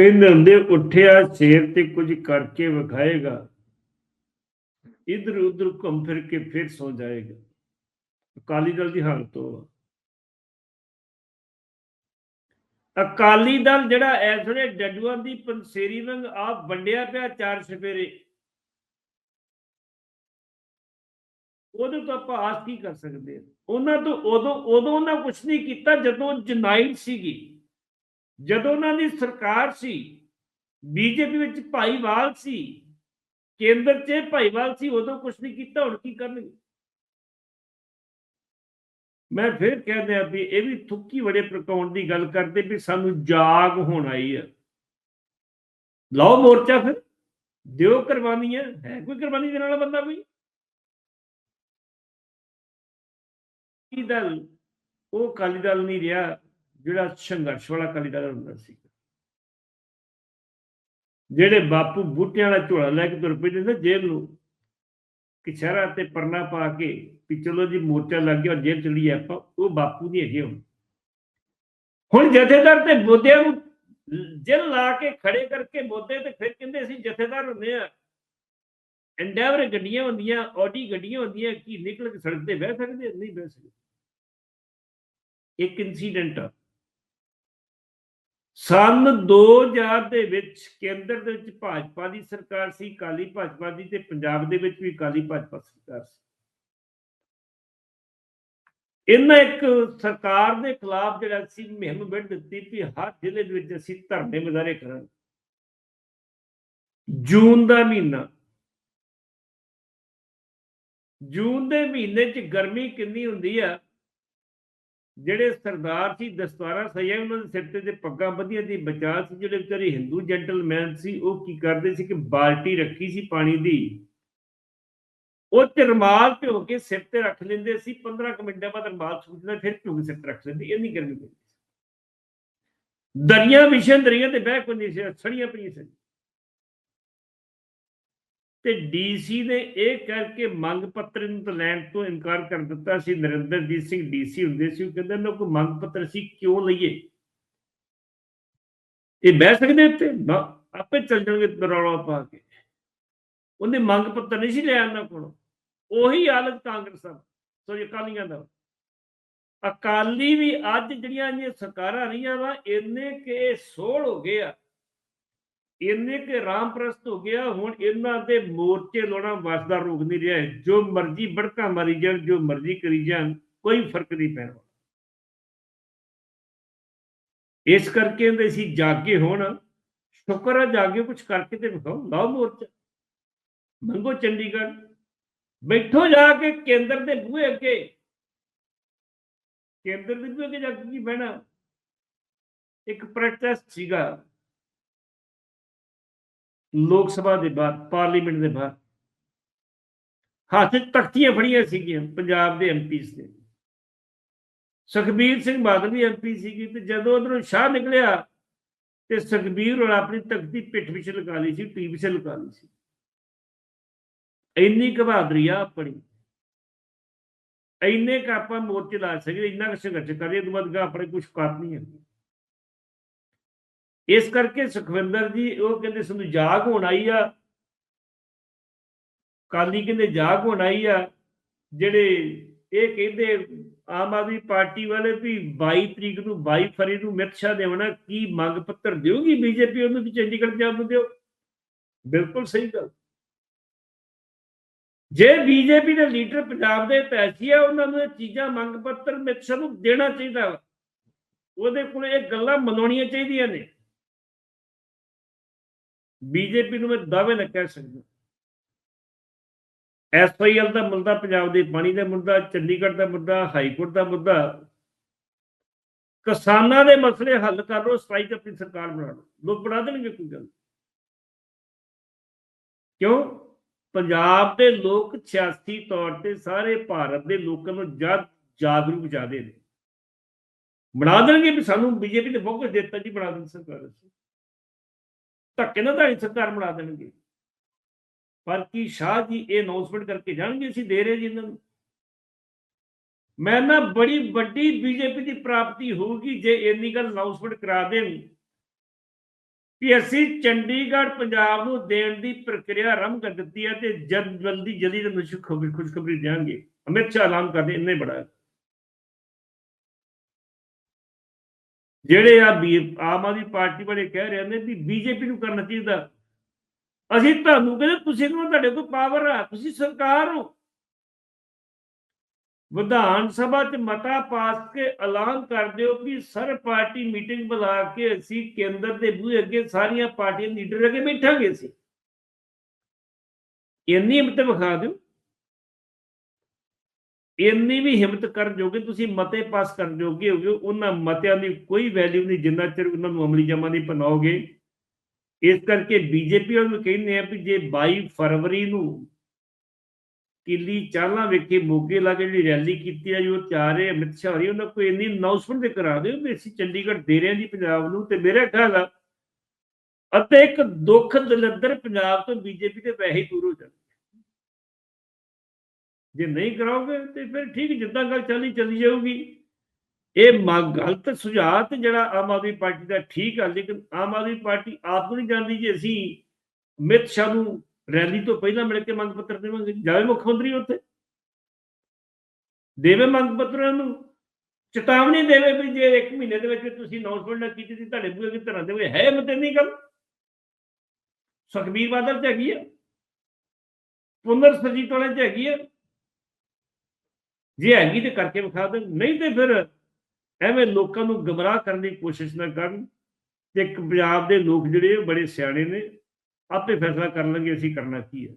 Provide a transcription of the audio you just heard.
ਕਹਿੰਦੇ ਹੁੰਦੇ, ਉੱਠਿਆ ਸ਼ੇਰ ਤੇ ਕੁਝ ਕਰਕੇ ਵਿਖਾਏਗਾ। ਇਧਰ ਉਧਰ ਘੁੰਮ ਫਿਰ ਕੇ ਫਿਰ ਸੌ ਜਾਏਗਾ। ਅਕਾਲੀ ਦਲ ਦੀ ਹਾਲਤ ਉਹ ਅਕਾਲੀ ਦਲ ਜਿਹੜਾ ਇਸ ਵੇਲੇ ਡੱਡੂਆਂ ਦੀ ਪੰਸੇਰੀ ਵਾਂਗ ਆਪ ਵੰਡਿਆ ਪਿਆ ਚਾਰ ਸਵੇਰੇ। ਉਹਦੇ ਤੋਂ ਆਪਾਂ ਆਸ ਕੀ ਕਰ ਸਕਦੇ ਹਾਂ ਉਹਨਾਂ ਤੋਂ ਉਦੋਂ ਉਦੋਂ ਉਹਨਾਂ ਕੁਝ ਨਹੀਂ ਕੀਤਾ ਜਦੋਂ ਜਨਾਈਟ ਸੀਗੀ। ਜਦੋਂ ਉਹਨਾਂ ਦੀ ਸਰਕਾਰ ਸੀ, ਬੀਜੇਪੀ ਵਿੱਚ ਭਾਈਵਾਲ ਸੀ, ਕੇਂਦਰ 'ਚ ਭਾਈਵਾਲ ਸੀ, ਉਦੋਂ ਕੁਝ ਨਹੀਂ ਕੀਤਾ, ਹੁਣ ਕੀ ਕਰਨਗੇ? ਮੈਂ ਫਿਰ ਕਹਿੰਦੇ ਆ ਵੀ ਇਹ ਵੀ ਥੁੱਕੀ ਬੜੇ ਪ੍ਰਕਾਉਣ ਦੀ ਗੱਲ ਕਰਦੇ ਵੀ ਸਾਨੂੰ ਜਾਗ ਹੋਣ ਆਈ ਹੈ ਲਓ ਮੋਰਚਾ ਫਿਰ, ਦਿਓ ਕੁਰਬਾਨੀਆਂ, ਹੈ ਕੋਈ ਕੁਰਬਾਨੀ ਦੇਣ ਵਾਲਾ ਬੰਦਾ ਕੋਈ? ਅਕਾਲੀ ਦਲ, ਉਹ ਅਕਾਲੀ ਦਲ ਨਹੀਂ ਰਿਹਾ। ਜਿਹੜਾ ਸੰਘਰਸ਼ ਵਾਲਾ ਅਕਾਲੀ ਦਲ ਹੁੰਦਾ ਸੀ। ਜਿਹੜੇ ਬਾਪੂ ਬੂਟਿਆਂ ਵਾਲਾ ਝੋਲਾ ਲੈ ਕੇ ਤੁਰ ਪੈਂਦੇ ਨਾ ਜੇਲ੍ਹ ਨੂੰ ਕਿਛਰਾ ਤੇ ਪਰਨਾ ਪਾ ਕੇ ਵੀ ਚਲੋ ਜੀ ਮੋਰਚਾ ਲੱਗ ਗਿਆ, ਜੇਲ੍ਹ ਚਲੀ ਆਪਾਂ, ਉਹ ਬਾਪੂ ਨਹੀਂ ਹੈਗੇ ਹੁਣ। ਹੁਣ ਜਥੇਦਾਰ ਤੇ ਬੋਧਿਆਂ ਨੂੰ ਜੇਲ੍ਹ ਲਾ ਕੇ ਖੜੇ ਕਰਕੇ ਬੋਧੇ ਤੇ ਫਿਰ ਕਹਿੰਦੇ ਅਸੀਂ ਜਥੇਦਾਰ ਹੁੰਦੇ ਆ। ਐਂਡੈਵਰ ਗੱਡੀਆਂ ਹੁੰਦੀਆਂ, ਆਡੀ ਗੱਡੀਆਂ ਹੁੰਦੀਆਂ, ਕੀ ਨਿਕਲ ਕੇ ਸੜਕ ਤੇ ਬਹਿ ਸਕਦੇ ਨਹੀਂ ਬਹਿ ਸਕਦੇ। ਇੱਕ ਇਨਸੀਡੈਂਟ ਆ। ਸਨ 2000 ਦੇ ਵਿੱਚ ਕੇਂਦਰ ਦੇ ਵਿੱਚ ਭਾਜਪਾ ਦੀ ਸਰਕਾਰ ਸੀ ਕਾਲੀ ਭਾਜਪਾ ਦੀ ਤੇ ਪੰਜਾਬ ਦੇ ਵਿੱਚ ਵੀ ਕਾਲੀ ਭਾਜਪਾ ਸਰਕਾਰ ਸੀ। ਇਹਨਾਂ ਇੱਕ ਸਰਕਾਰ ਦੇ ਖਿਲਾਫ ਜਿਹੜਾ ਸੀ ਮੁਹਿੰਮ ਵਿੱਢ ਦਿੱਤੀ ਵੀ ਹਰ ਜ਼ਿਲ੍ਹੇ ਦੇ ਵਿੱਚ ਅਸੀਂ ਧਰਨੇ ਮੁਜ਼ਾਹਰੇ ਕਰਾਂਗੇ। ਜੂਨ ਦਾ ਮਹੀਨਾ। ਜੂਨ ਦੇ ਮਹੀਨੇ 'ਚ ਗਰਮੀ ਕਿੰਨੀ ਹੁੰਦੀ ਆ? ਜਿਹੜੇ ਸਰਦਾਰ ਸੀ ਦਸਤਾਰਾਂ ਸਈਆ ਉਹਨਾਂ ਦੇ ਸਿਰ ਤੇ ਤੇ ਪੱਗਾਂ ਬੰਦੀਆਂ ਦੀ ਬਚਾਅ ਸੀ, ਜਿਹੜੇ ਵਿਚਾਰੇ ਹਿੰਦੂ ਜੈਂਟਲਮੈਨ ਸੀ, ਉਹ ਕੀ ਕਰਦੇ ਸੀ ਕਿ ਬਾਲਟੀ ਰੱਖੀ ਸੀ ਪਾਣੀ ਦੀ। ਉਹ ਤੇ ਰਮਾਲ ਭਿਓ ਕੇ ਸਿਰ ਤੇ ਰੱਖ ਲੈਂਦੇ ਸੀ 15 ਕੁ ਮਿੰਟਾਂ ਬਾਅਦ ਰਮਾਲ ਸੁੱਕ ਜਾਂਦਾ ਫਿਰ ਭਿਓ ਕੇ ਸਿਰ ਤੇ ਰੱਖ ਲੈਂਦੇ ਇਹ ਨਹੀਂ ਗਰਮੀ ਪੈਂਦੀ ਦਰਿਆ ਵਿਸ਼ਨ ਦਰਿਆ ਤੇ ਬਹਿ ਕੋਈ ਨਹੀਂ ਸੜੀਆਂ ਪਈਆਂ ਸੀ। ਤੇ ਡੀਸੀ ਨੇ ਇਹ ਕਰਕੇ ਮੰਗ ਪੱਤਰ ਨੂੰ ਤਾਂ ਲੈਣ ਤੋਂ ਇਨਕਾਰ ਕਰ ਦਿੱਤਾ ਸੀ। ਨਰਿੰਦਰਜੀਤ ਸਿੰਘ ਡੀਸੀ ਹੁੰਦੇ ਸੀ, ਉਹ ਕਹਿੰਦੇ ਨਾ, ਕੋਈ ਮੰਗ ਪੱਤਰ ਸੀ ਕਿਉਂ ਲਈਏ? ਇਹ ਬਹਿ ਸਕਦੇ ਉੱਤੇ ਆਪੇ ਚੱਲ ਜਾਣਗੇ ਰੌਲਾ ਪਾ ਕੇ। ਉਹਨੇ ਮੰਗ ਪੱਤਰ ਨਹੀਂ ਸੀ ਲਿਆ ਉਹਨਾਂ ਕੋਲ। ਉਹੀ ਹਾਲਤ ਕਾਂਗਰਸ ਦਾ। ਸੋ ਅਕਾਲੀਆਂ ਦਾ। ਅਕਾਲੀ ਵੀ ਅੱਜ ਜਿਹੜੀਆਂ ਇਹ ਸਰਕਾਰਾਂ ਰਹੀਆਂ ਵਾ, ਇੰਨੇ ਕੇ ਸੋਲ ਹੋ ਗਏ ਆ। ਇੰਨੇ ਕੇ ਰਾਮਪ੍ਰਸਤ ਹੋ ਗਿਆ, ਹੁਣ ਇਹਨਾਂ ਦੇ ਮੋਰਚੇ ਲਾਉਣਾ ਵਸ ਰੋਗ ਨਹੀਂ ਰਿਹਾ। ਜੋ ਮਰਜ਼ੀ ਬੜਕਾ ਮਾਰੀ ਜਾਣ, ਜੋ ਮਰਜ਼ੀ ਕਰੀ ਜਾਣ, ਕੋਈ ਫ਼ਰਕ ਨਹੀਂ ਪੈਣਾ। ਇਸ ਕਰਕੇ ਇਹਦੇ ਅਸੀਂ ਜਾਗੇ ਹੁਣ। ਸ਼ੁਕਰ ਹੈ ਜਾਗੇ ਕੁਝ ਕਰਕੇ ਤੇ ਵਿਖਾਓ ਲਾਓ ਮੋਰਚਾ। ਮੰਗੋ ਚੰਡੀਗੜ੍ਹ। ਬੈਠੋ ਜਾ ਕੇ ਕੇਂਦਰ ਦੇ ਬੂਹੇ ਅੱਗੇ। ਕੇਂਦਰ ਦੇ ਬੂਹੇ ਅੱਗੇ ਜਾ ਕੇ ਕੀ ਬਹਿਣਾ? ਇੱਕ ਪ੍ਰੋਟੈਸਟ ਸੀਗਾ। ਲੋਕ ਸਭਾ ਦੇ ਬਾਹਰ, ਪਾਰਲੀਮੈਂਟ ਦੇ ਬਾਹਰ। ਹੱਥ 'ਚ ਤਖਤੀਆਂ ਫੜੀਆਂ ਸੀਗੀਆਂ ਪੰਜਾਬ ਦੇ ਐਮਪੀਸ ਦੇ ਸੁਖਬੀਰ ਸਿੰਘ ਬਾਦਲ ਵੀ ਐਮਪੀ ਸੀਗੀ ਤੇ ਜਦੋਂ ਉਧਰੋਂ ਸ਼ਾਹ ਨਿਕਲਿਆ ਤੇ ਸੁਖਬੀਰ ਹੋਰ ਆਪਣੀ ਤਖਤੀ ਪਿੱਠ ਵਿੱਚ ਲਗਾ ਲਈ ਸੀ ਟੀਵੀ 'ਤੇ ਲਗਾ ਲਈ ਸੀ। ਇੰਨੀ ਕੁ ਬਹਾਦਰੀ ਆ ਆਪਣੀ। ਇੰਨੇ ਕ ਆਪਾਂ ਮੋਰਚੇ ਲਾ ਸਕਦੇ, ਇੰਨਾ ਕੁ ਸੰਘਰਸ਼ ਕਰੀਏ ਤੋਂ ਬਾਅਦ ਗਾ ਆਪਣੇ ਕੁਝ ਕਾਤ ਨਹੀਂ ਹੈ ਇਸ ਕਰਕੇ ਸੁਖਵਿੰਦਰ ਜੀ, ਉਹ ਕਹਿੰਦੇ ਸਾਨੂੰ ਜਾਗ ਹੋਣ ਆਈ ਆ। ਕਾਲੀ ਕਹਿੰਦੇ ਜਾਗ ਹੋਣ ਆਈ ਆ, ਜਿਹੜੇ ਇਹ ਕਹਿੰਦੇ ਆਮ ਆਦਮੀ ਪਾਰਟੀ ਵਾਲੇ ਵੀ 22 ਤਰੀਕ ਨੂੰ 22 ਫਰਵਰੀ ਨੂੰ ਅਮਿਤ ਸ਼ਾਹ ਦੇਵਣਾ ਕੀ ਮੰਗ ਪੱਤਰ ਦਿਓਗੀ ਬੀਜੇਪੀ ਉਹਨੂੰ ਵੀ ਚੰਡੀਗੜ੍ਹ ਜਾਣ ਨੂੰ ਦਿਓ? ਬਿਲਕੁਲ ਸਹੀ ਗੱਲ। ਜੇ ਬੀਜੇਪੀ ਦੇ ਲੀਡਰ ਪੰਜਾਬ ਦੇ ਪੈਸੀ ਆ, ਉਹਨਾਂ ਨੂੰ ਇਹ ਚੀਜ਼ਾਂ ਮੰਗ ਪੱਤਰ ਅਮਿਤ ਸ਼ਾਹ ਨੂੰ ਦੇਣਾ ਚਾਹੀਦਾ ਵਾ। ਉਹਦੇ ਕੋਲ ਇਹ ਗੱਲਾਂ ਮਨਾਉਣੀਆਂ ਚਾਹੀਦੀਆਂ ਨੇ। ਬੀਜੇਪੀ ਨੂੰ ਮੈਂ ਦਾਅਵੇ ਨਾਲ ਕਹਿ ਸਕਦਾ। ਐਸਪੀਐਲ ਦਾ ਮੁੱਦਾ, ਪੰਜਾਬ ਦੇ ਪਾਣੀ ਦਾ ਮੁੱਦਾ, ਚੰਡੀਗੜ੍ਹ ਦਾ ਮੁੱਦਾ ਹਾਈ ਕੋਰਟ ਦਾ ਮੁੱਦਾ, ਕਿਸਾਨਾਂ ਦੇ ਮਸਲੇ ਹੱਲ ਕਰ ਲੋ ਸਟ੍ਰਾਈਕ ਆਪਣੀ ਸਰਕਾਰ ਬਣਾ ਲਓ। ਲੋਕ ਬਣਾ ਦੇਣਗੇ ਕੋਈ ਗੱਲ। ਕਿਉਂ? ਪੰਜਾਬ ਦੇ ਲੋਕ ਸਿਆਸੀ ਤੌਰ ਤੇ ਸਾਰੇ ਭਾਰਤ ਦੇ ਲੋਕਾਂ ਨੂੰ ਜਦ ਜਾਗਰੂਕ ਜਾਦੇ ਨੇ। ਬਣਾ ਦੇਣਗੇ ਵੀ ਸਾਨੂੰ ਬੀਜੇਪੀ ਨੇ ਬਹੁਤ ਕੁਝ ਦਿੱਤਾ ਜੀ, ਬਣਾ ਦੇਣ ਸਰਕਾਰ ਅਸੀਂ। ਧੱਕੇ ਨਾਲ ਤਾਂ ਸਰਕਾਰ ਬਣਾ ਦੇਣਗੇ। ਪਰ ਕੀ ਸ਼ਾਹ ਜੀ ਇਹ ਅਨਾਉਂਸਮੈਂਟ ਕਰਕੇ ਜਾਣਗੇ ਅਸੀਂ ਦੇ ਰਹੇ ਜੀ ਇਹਨਾਂ ਨੂੰ? ਮੈਂ ਨਾ ਬੜੀ ਵੱਡੀ ਬੀਜੇਪੀ ਦੀ ਪ੍ਰਾਪਤੀ ਹੋਊਗੀ ਜੇ ਇੰਨੀ ਗੱਲ ਅਨਾਉਂਸਮੈਂਟ ਕਰਾ ਦੇਣ। ਕਿ ਅਸੀਂ ਚੰਡੀਗੜ੍ਹ ਪੰਜਾਬ ਨੂੰ ਦੇਣ ਦੀ ਪ੍ਰਕਿਰਿਆ ਆਰੰਭ ਕਰ ਦਿੱਤੀ ਹੈ ਤੇ ਜਦ ਜਲਦੀ ਜਲਦੀ ਤੁਹਾਨੂੰ ਖੁਸ਼ਖਬਰੀ ਦੇਣਗੇ। ਦਿਆਂਗੇ ਅਮਿਤ ਸ਼ਾਹ ਐਲਾਨ ਕਰਦੇ ਇੰਨੇ ਬੜਾ ਜਿਹੜੇ ਆ ਬੀ- ਆਮ ਆਦਮੀ ਪਾਰਟੀ ਵਾਲੇ ਕਹਿ ਰਹੇ ਨੇ ਵੀ ਬੀਜੇਪੀ ਨੂੰ ਕਰਨਾ ਚਾਹੀਦਾ। ਅਸੀਂ ਤੁਹਾਨੂੰ ਕਹਿੰਦੇ, ਤੁਸੀਂ ਨੂੰ ਤੁਹਾਡੇ ਕੋਲ ਪਾਵਰ ਆ, ਤੁਸੀਂ ਸਰਕਾਰ ਹੋ। ਵਿਧਾਨ ਸਭਾ 'ਚ ਮਤਾ ਪਾਸ ਕੇ ਐਲਾਨ ਕਰ ਦਿਓ ਕਿ ਸਰ ਪਾਰਟੀ ਮੀਟਿੰਗ ਬੁਲਾ ਕੇ ਅਸੀਂ ਕੇਂਦਰ ਦੇ ਬੂਹੇ ਅੱਗੇ ਸਾਰੀਆਂ ਪਾਰਟੀਆਂ ਲੀਡਰ ਅੱਗੇ ਬੈਠਾਂਗੇ ਅਸੀਂ। ਇੰਨੀ ਹਿੰਮਤ ਵਿਖਾ ਦਿਓ। ਇੰਨੀ ਵੀ ਹਿੰਮਤ ਕਰਨ ਜੋਗੇ ਤੁਸੀਂ ਮਤੇ ਪਾਸ ਕਰਨ ਜੋਗੇ ਹੋਗੇ, ਉਹਨਾਂ ਮਤਿਆਂ ਦੀ ਕੋਈ ਵੈਲਿਊ ਨਹੀਂ, ਜਿੰਨਾ ਚਿਰ ਉਹਨਾਂ ਨੂੰ ਅਮਲੀ ਜਮਾ ਨਹੀਂ ਬਣਾਓਗੇ ਇਸ ਕਰਕੇ ਬੀਜੇਪੀ ਨੂੰ ਕਹਿੰਦੇ ਆ ਵੀ ਜੇ 22 ਫਰਵਰੀ ਨੂੰ ਕਿੱਲੀ ਚਾਲਾਂ ਵੇਖੇ ਮੋਗੇ ਲਾ ਕੇ ਜਿਹੜੀ ਰੈਲੀ ਕੀਤੀ ਹੈ ਜੋ ਚਾਰੇ ਅਮਿਤ ਸ਼ਾਹ ਹੋਰੀ, ਉਹਨਾਂ ਕੋਈ ਇੰਨੀ ਅਨਾਉਂਸਮੈਂਟ ਦੇ ਕਰਾ ਦਿਓ ਵੀ ਅਸੀਂ ਚੰਡੀਗੜ੍ਹ ਦੇ ਰਹੇ ਹਾਂ ਜੀ ਪੰਜਾਬ ਨੂੰ। ਤੇ ਮੇਰੇ ਖਿਆਲ ਆ ਅਤੇ ਇੱਕ ਦੁੱਖ ਦਲਿੱਦਰ ਪੰਜਾਬ ਤੋਂ ਬੀਜੇਪੀ ਦੇ ਵੈਸੇ ਦੂਰ ਹੋ ਜਾਣ। ਜੇ ਨਹੀਂ ਕਰਾਓਗੇ ਤੇ ਫਿਰ ਠੀਕ, ਜਿੱਦਾਂ ਗੱਲ ਚੱਲੀ ਚੱਲੀ ਜਾਊਗੀ। ਇਹ ਮ- ਗਲਤ ਸੁਝਾਅ ਤੇ ਜਿਹੜਾ ਆਮ ਆਦਮੀ ਪਾਰਟੀ ਦਾ ਠੀਕ ਆ, ਲੇਕਿਨ ਆਮ ਆਦਮੀ ਪਾਰਟੀ ਆਪ ਨਹੀਂ ਜਾਣਦੀ ਜੇ ਅਸੀਂ ਅਮਿਤ ਸ਼ਾਹ ਨੂੰ ਰੈਲੀ ਤੋਂ ਪਹਿਲਾਂ ਮਿਲ ਕੇ ਮੰਗ ਪੱਤਰ ਦੇਵਾਂਗੇ। ਜਾਵੇ ਮੁੱਖ ਮੰਤਰੀ ਉੱਥੇ। ਦੇਵੇ ਮੰਗ ਪੱਤਰਾਂ ਨੂੰ ਚੇਤਾਵਨੀ ਦੇਵੇ ਵੀ ਜੇ ਇੱਕ ਮਹੀਨੇ ਦੇ ਵਿੱਚ ਤੁਸੀਂ ਅਨਾਉਂਸਮੈਂਟ ਨਾ ਕੀਤੀ ਸੀ ਤੁਹਾਡੇ ਬੂਹੇ ਧਰਾਂ ਦੇ ਦੇਵੇ ਹੈ ਮਤੇ ਨਹੀਂ ਗੱਲ। ਸੁਖਬੀਰ ਬਾਦਲ ਚ ਹੈਗੀ ਹੈ ਪੁਨਰ ਸਰਜੀਤ ਵਾਲੇ ਚ ਹੈਗੀ ਆ। ਜੇ ਹੈਗੀ ਤੇ ਕਰਕੇ ਵਿਖਾ ਦੇਣ, ਨਹੀਂ ਤੇ ਫਿਰ ਐਵੇਂ ਲੋਕਾਂ ਨੂੰ ਗਮਰਾਹ ਕਰਨ ਦੀ ਕੋਸ਼ਿਸ਼ ਨਾ ਕਰਨ ਤੇ ਇੱਕ ਪੰਜਾਬ ਦੇ ਲੋਕ ਜਿਹੜੇ ਬੜੇ ਸਿਆਣੇ ਨੇ, ਆਪੇ ਫੈਸਲਾ ਕਰ ਲਾਂਗੇ, ਅਸੀਂ ਕਰਨਾ ਕੀ ਹੈ